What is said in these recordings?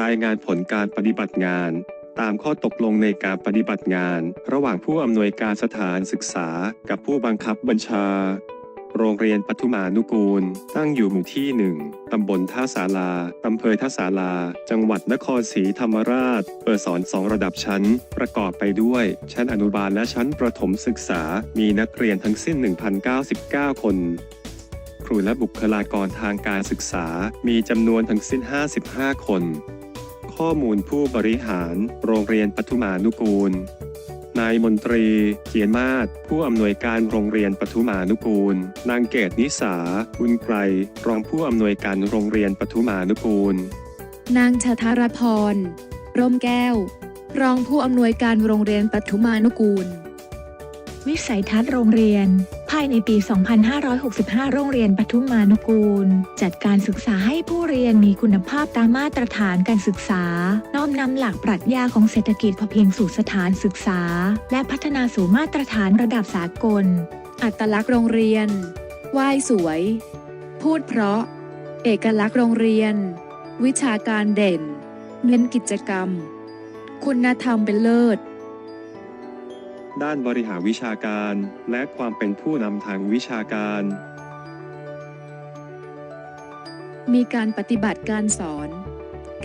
รายงานผลการปฏิบัติงาน ตามข้อตกลงในการปฏิบัติงาน ระหว่างผู้อำนวยการสถานศึกษากับผู้บังคับบัญชา โรงเรียนปทุมานุกูล ตั้งอยู่หมู่ที่หนึ่งตำบลท่าสาราอำเภอท่าสาราจังหวัดนครศรีธรรมราช เปิดสอนสองระดับชั้น ประกอบไปด้วย ชั้นอนุบาลและชั้นประถมศึกษา มีนักเรียนทั้งสิ้น 1,099 คนครูและบุคลากรทางการศึกษา มีจำนวนทั้งสิ้น 55 คน ข้อมูลผู้บริหารโรงเรียนปทุมานุกูล นายมนตรีเกียรติมาศผู้อำนวยการโรงเรียนปทุมานุกูล นางเกตนิสาบุญไกรรองผู้อำนวยการโรงเรียนปทุมานุกูล นางชาธารพร ร่มแก้ว รองผู้อำนวยการโรงเรียนปทุมานุกูล วิสัยทัศน์โรงเรียน ภายในปี 2565 โรงเรียนปทุมมานุกูล จัดการศึกษาให้ผู้เรียนมีคุณภาพตามมาตรฐานการศึกษา น้อมนำหลักปรัชญาของเศรษฐกิจพอเพียงสู่สถานศึกษา และพัฒนาสู่มาตรฐานระดับสากล อัตลักษณ์โรงเรียน ไหว้สวย พูดเพราะ เอกลักษณ์โรงเรียน วิชาการเด่น เน้นกิจกรรม คุณธรรมเป็นเลิศ ด้านบริหารวิชาการ และความเป็นผู้นำทางวิชาการ มีการปฏิบัติการสอน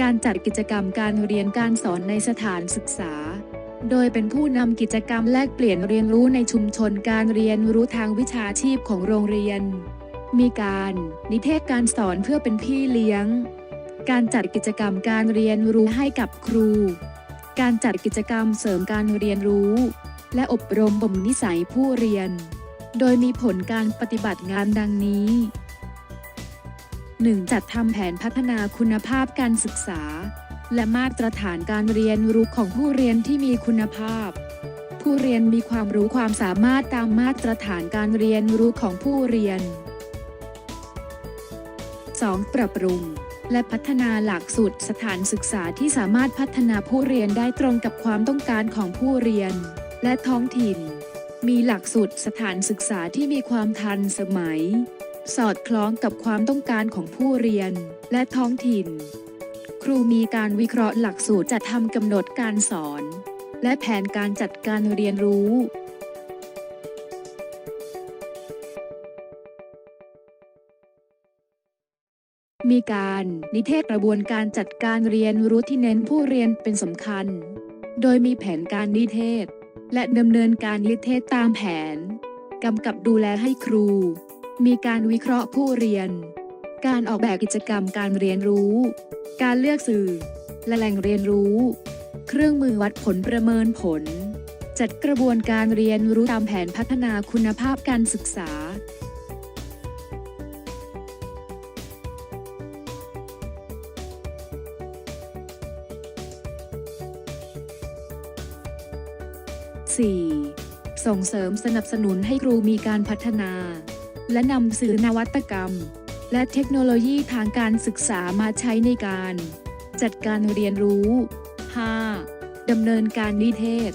การจัดกิจกรรมการเรียนการสอนในสถานศึกษา โดยเป็นผู้นำกิจกรรมแลกเปลี่ยนเรียนรู้ในชุมชนการเรียนรู้ทางวิชาชีพของโรงเรียน มีการนิเทศการสอนเพื่อเป็นพี่เลี้ยง การจัดกิจกรรมการเรียนรู้ให้กับครู การจัดกิจกรรมเสริมการเรียนรู้ และอบรมบ่มนิสัยผู้เรียน โดยมีผลการปฏิบัติงานดังนี้ 1. จัดทำแผนพัฒนาคุณภาพการศึกษา และมาตรฐานการเรียนรู้ของผู้เรียนที่มีคุณภาพ ผู้เรียนมีความรู้ความสามารถตามมาตรฐานการเรียนรู้ของผู้เรียน 2. ปรับปรุง และพัฒนาหลักสูตรสถานศึกษาที่สามารถพัฒนาผู้เรียนได้ตรงกับความต้องการของผู้เรียน และท้องถิ่น มีหลักสูตรสถานศึกษาที่มีความทันสมัย สอดคล้องกับความต้องการของผู้เรียนและท้องถิ่น ครูมีการวิเคราะห์หลักสูตรจัดทำกำหนดการสอน และแผนการจัดการเรียนรู้มีการนิเทศกระบวนการจัดการเรียนรู้ที่เน้นผู้เรียนเป็นสำคัญ โดยมีแผนการนิเทศ และดำเนินการลิเทศตามแผน กำกับดูแลให้ครู มีการวิเคราะห์ผู้เรียน การออกแบบกิจกรรมการเรียนรู้ การเลือกสื่อ และแหล่งเรียนรู้ เครื่องมือวัดผลประเมินผล จัดกระบวนการเรียนรู้ตามแผนพัฒนาคุณภาพการศึกษา 4. ส่งเสริมสนับสนุนให้ครูมีการพัฒนา และนำสื่อนวัตกรรม และเทคโนโลยีทางการศึกษามาใช้ในการ จัดการเรียนรู้ 5. ดำเนินการนิเทศ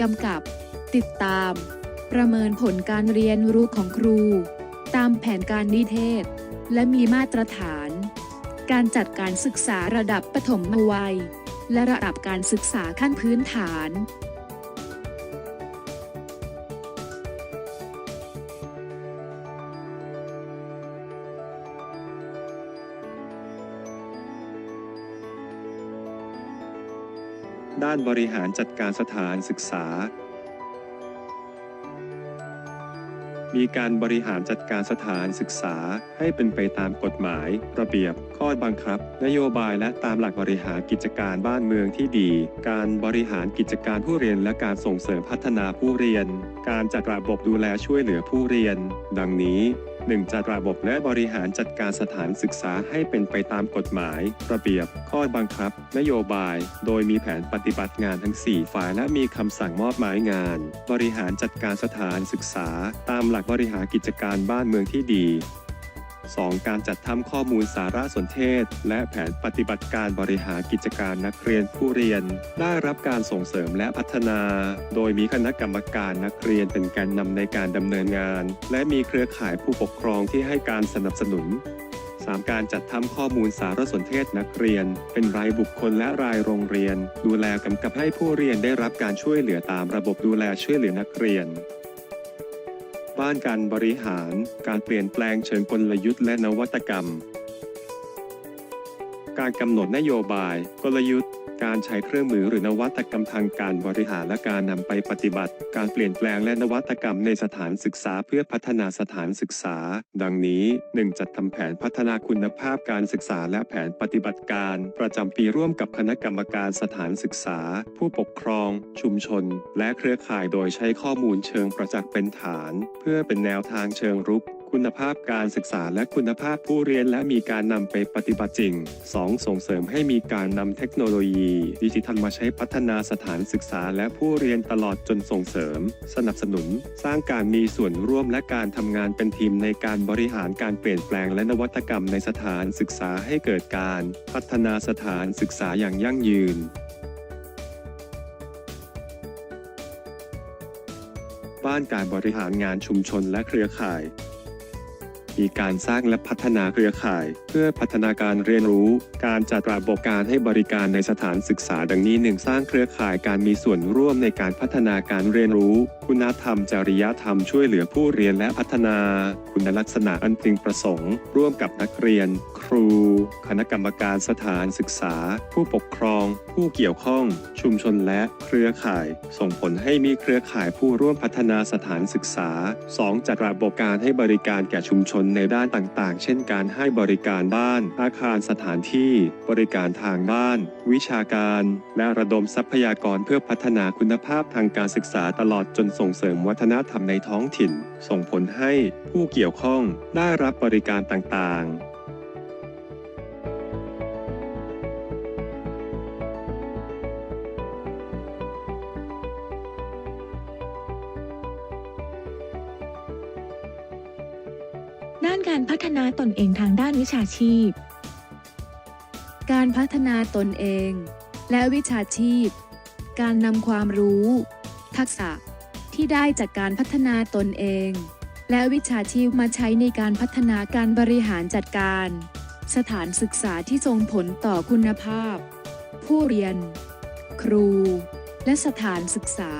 กำกับ ติดตาม ประเมินผลการเรียนรู้ของครู ตามแผนการนิเทศ และมีมาตรฐาน การจัดการศึกษาระดับปฐมวัย และระดับการศึกษาขั้นพื้นฐานานบริหารจัดการสถานศึกษา มีการบริหารจัดการสถานศึกษาให้เป็นไปตามกฎหมาย ระเบียบ ข้อบังคับ นโยบายและตามหลักบริหารกิจการบ้านเมืองที่ดี การบริหารกิจการผู้เรียนและการส่งเสริมพัฒนาผู้เรียน การจัดระบบดูแลช่วยเหลือผู้เรียน ดังนี้ 1. จัดระบบและบริหารจัดการสถานศึกษาให้เป็นไปตามกฎหมาย ระเบียบ ข้อบังคับ นโยบาย โดยมีแผนปฏิบัติงานทั้ง 4 ฝ่ายและมีคำสั่งมอบหมายงาน บริหารจัดการสถานศึกษา ตามหลักบริหารกิจการบ้านเมืองที่ดี 2. การจัดทำข้อมูลสารสนเทศ และแผนปฏิบัติการบริหารกิจการนักเรียนผู้เรียน ได้รับการส่งเสริมและพัฒนา โดยมีคณะกรรมการนักเรียนเป็นแกนนำในการดำเนินงาน และมีเครือข่ายผู้ปกครองที่ให้การสนับสนุน 3. การจัดทำข้อมูลสารสนเทศนักเรียน เป็นรายบุคคลและรายโรงเรียน ดูแลกำกับให้ผู้เรียนได้รับการช่วยเหลือตามระบบดูแลช่วยเหลือนักเรียน บ้านการบริหาร การเปลี่ยนแปลงเชิงกลยุทธ์และนวัตกรรม การกำหนดนโยบาย กลยุทธ์ การใช้เครื่องมือหรือนวัตกรรมทางการบริหารและการนำไปปฏิบัติ การเปลี่ยนแปลงและนวัตกรรมในสถานศึกษาเพื่อพัฒนาสถานศึกษา ดังนี้ 1. จัดทำแผนพัฒนาคุณภาพการศึกษาและแผนปฏิบัติการ ประจำปีร่วมกับคณะกรรมการสถานศึกษา ผู้ปกครอง ชุมชน และเครือข่ายโดยใช้ข้อมูลเชิงประจักษ์เป็นฐาน เพื่อเป็นแนวทางเชิงรุก คุณภาพการศึกษาและคุณภาพผู้เรียนและมีการนำไปปฏิบัติจริง 2. ส่งเสริมให้มีการนำเทคโนโลยีดิจิทัลมาใช้พัฒนาสถานศึกษาและผู้เรียนตลอดจนส่งเสริม สนับสนุน สร้างการมีส่วนร่วมและการทำงานเป็นทีมในการบริหารการเปลี่ยนแปลงและนวัตกรรมในสถานศึกษาให้เกิดการ พัฒนาสถานศึกษาอย่างยั่งยืนบ้านการบริหารงานชุมชนและเครือข่าย มีการสร้างและพัฒนาเครือข่าย เพื่อพัฒนาการเรียนรู้ การจัดระบบการให้บริการในสถานศึกษาดังนี้หนึ่งสร้างเครือข่ายการมีส่วนร่วมในการพัฒนาการเรียนรู้ คุณธรรม จริยธรรมช่วยเหลือผู้เรียนและพัฒนา คุณลักษณะอันพึงประสงค์ ร่วมกับนักเรียน ครู คณะกรรมการสถานศึกษา ผู้ปกครอง ผู้เกี่ยวข้อง ชุมชนและเครือข่าย ส่งผลให้มีเครือข่ายผู้ร่วมพัฒนาสถานศึกษา 2. จัดระบบการให้บริการแก่ชุมชนในด้านต่างๆ เช่นการให้บริการบ้าน อาคารสถานที่ บริการทางบ้าน วิชาการ และระดมทรัพยากรเพื่อพัฒนาคุณภาพทางการศึกษาตลอดจนส่งเสริมวัฒนธรรมในท้องถิ่น ส่งผลให้ผู้เกี่ยวข้องได้รับบริการต่างๆ ด้านการพัฒนาตนเองทางด้านวิชาชีพ การพัฒนาตนเอง และวิชาชีพ การนำความรู้ ทักษะที่ได้จากการพัฒนาตนเอง และวิชาชีพมาใช้ในการพัฒนาการบริหารจัดการ สถานศึกษาที่ส่งผลต่อคุณภาพ ผู้เรียน ครู และสถานศึกษา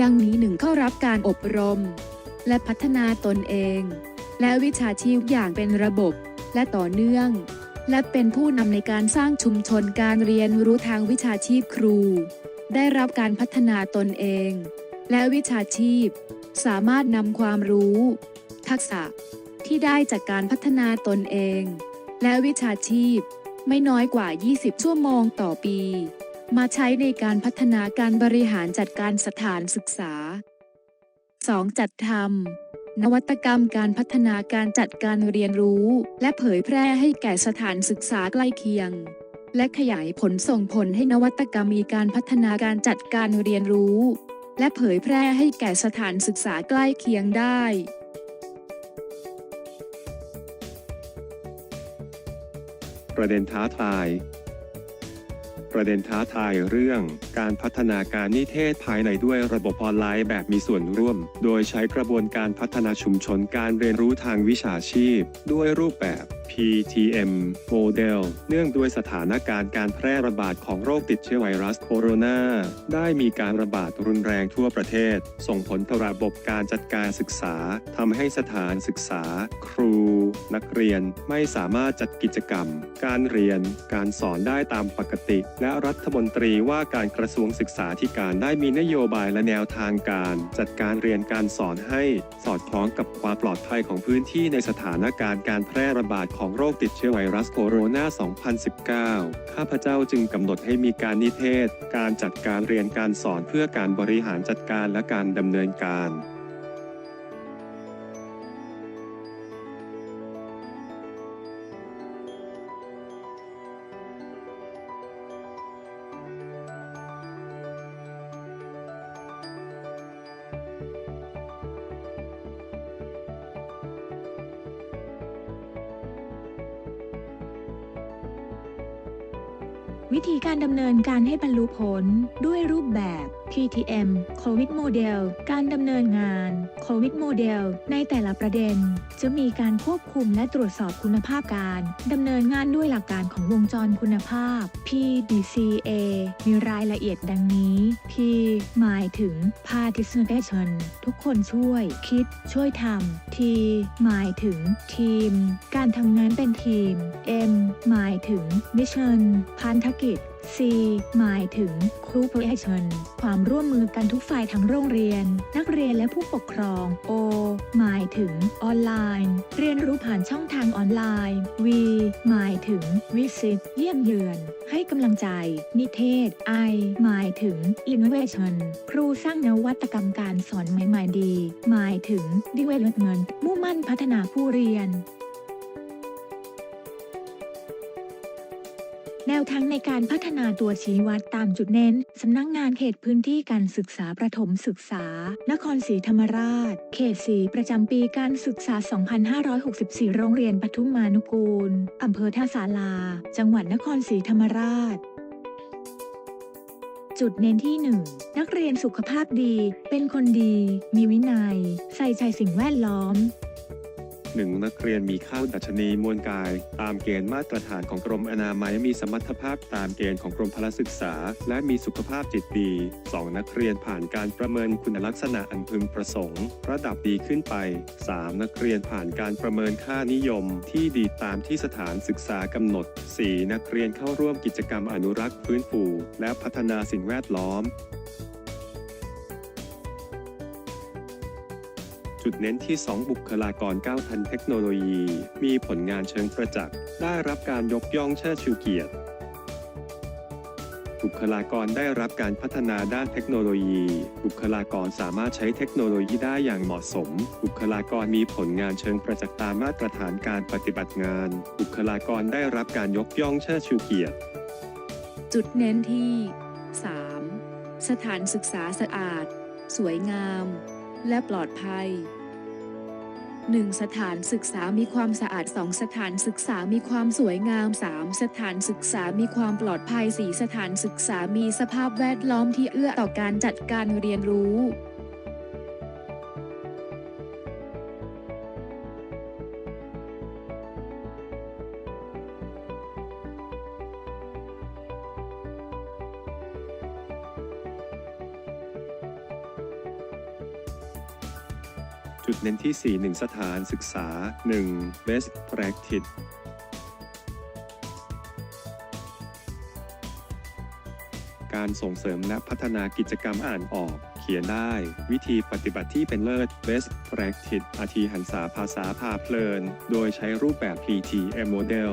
ดังนี้หนึ่งเข้ารับการอบรม และพัฒนาตนเอง และวิชาชีพอย่างเป็นระบบ และต่อเนื่อง และเป็นผู้นำในการสร้างชุมชนการเรียนรู้ทางวิชาชีพครู ได้รับการพัฒนาตนเอง และวิชาชีพ สามารถนำความรู้ ทักษะที่ได้จากการพัฒนาตนเอง และวิชาชีพ ไม่น้อยกว่า 20 ชั่วโมงต่อปี มาใช้ในการพัฒนาการบริหารจัดการสถานศึกษา 2. จัดทำ นวัตกรรมการพัฒนาการจัดการเรียนรู้ และเผยแพร่ให้แก่สถานศึกษาใกล้เคียง และขยายผลส่งผลให้นวัตกรรมมีการพัฒนาการจัดการเรียนรู้ และเผยแพร่ให้แก่สถานศึกษาใกล้เคียงได้ ประเด็นท้าทาย ประเด็นท้าทายเรื่อง การพัฒนาการนิเทศภายในด้วยระบบออนไลน์แบบมีส่วนร่วม โดยใช้กระบวนการพัฒนาชุมชนการเรียนรู้ทางวิชาชีพ ด้วยรูปแบบ PTM โมเดล เนื่องด้วยสถานการณ์การแพร่ระบาดของโรคติดเชื้อไวรัสโคโรนา ได้มีการระบาดรุนแรงทั่วประเทศ ส่งผลต่อระบบการจัดการศึกษาทำให้สถานศึกษา ครู นักเรียนไม่สามารถจัดกิจกรรม การเรียน การสอนได้ตามปกติ และรัฐมนตรีว่าการกระทรวงศึกษาธิการได้มีนโยบายและแนวทางการจัดการเรียนการสอนให้สอดคล้องกับความปลอดภัยของพื้นที่ในสถานการณ์การแพร่ระบาดของของโรคติดเชื้อไวรัสโคโรนา 2019 ข้าพเจ้าจึงกำหนดให้มีการนิเทศ การจัดการเรียนการสอนเพื่อการบริหารจัดการและการดำเนินการ วิธีการดำเนินการให้บรรลุผลด้วยรูปแบบ TTM COVID Model การดำเนินงาน COVID Model ในแต่ละประเด็น จะมีการควบคุมและตรวจสอบคุณภาพการดำเนินงานด้วยหลักการของวงจรคุณภาพ PDCA มีรายละเอียดดังนี้ P หมายถึง participation ทุกคนช่วย คิด ช่วยทำ T หมายถึง ทีม การทำงานเป็นทีม M หมายถึง mission พันธกิจ C หมายถึง cooperation ความร่วมมือกันทุกฝ่ายทั้งโรงเรียน นักเรียนและผู้ปกครอง O หมายถึงออนไลน์ เรียนรู้ผ่านช่องทางออนไลน์ V หมายถึง visit เยี่ยมเยือน ให้กำลังใจ นิเทศ I หมายถึง innovation ครูสร้างนวัตกรรมการสอนใหม่ ๆ ดี หมายถึง development มุ่งมั่นพัฒนาผู้เรียน วทางในการพัฒนาตัวชี้วัดตามจุดเน้น สำนักงงานเขตพื้นที่การศึกษาประถมศึกษา นครศรีธรรมราช เขตสีประจำปีการศึกษา 2564 โรงเรียนปทุมมานุกูล อำเภอท่าสาราจังหวัดนครศรีธรรมราชจุดเน้นที่ 1 นักเรียนสุขภาพดี เป็นคนดี มีวินัย ใส่ใจสิ่งแวดล้อม 1. นักเรียนมีค่าดัชนีมวลกาย ตามเกณฑ์มาตรฐานของกรมอนามัยมีสมรรถภาพตามเกณฑ์ของกรมพลศึกษา และมีสุขภาพจิตดี 2. นักเรียนผ่านการประเมินคุณลักษณะอันพึงประสงค์ ระดับดีขึ้นไป 3. นักเรียนผ่านการประเมินค่านิยมที่ดีตามที่สถานศึกษากำหนด 4. นักเรียนเข้าร่วมกิจกรรมอนุรักษ์ฟื้นฟูและพัฒนาสิ่งแวดล้อม เน้นที่ 2 บุคลากร9ทันเทคโนโลยี มีผลงานเชิงประจักษ์ ได้รับการยกย่องเชิดชูเกียรติ บุคลากรได้รับการพัฒนาด้านเทคโนโลยี บุคลากรสามารถใช้เทคโนโลยีได้อย่างเหมาะสม บุคลากรมีผลงานเชิงประจักษ์ตามมาตรฐานการปฏิบัติงาน บุคลากรได้รับการยกย่องเชิดชูเกียรติ จุดเน้นที่ 3. สถานศึกษาสะอาด สวยงาม และปลอดภัย 1. สถานศึกษามีความสะอาด 2. สถานศึกษามีความสวยงาม 3. สถานศึกษามีความปลอดภัย 4. สถานศึกษามีสภาพแวดล้อมที่เอื้อต่อการจัดการเรียนรู้ ที่ 4 1 สถานศึกษา 1. best practice การส่งเสริมและพัฒนากิจกรรมอ่านออก เขียนได้ วิธีปฏิบัติที่เป็นเลิศ best practice อาทีหันษาภาษาพาเพลิน โดยใช้รูปแบบ PTM model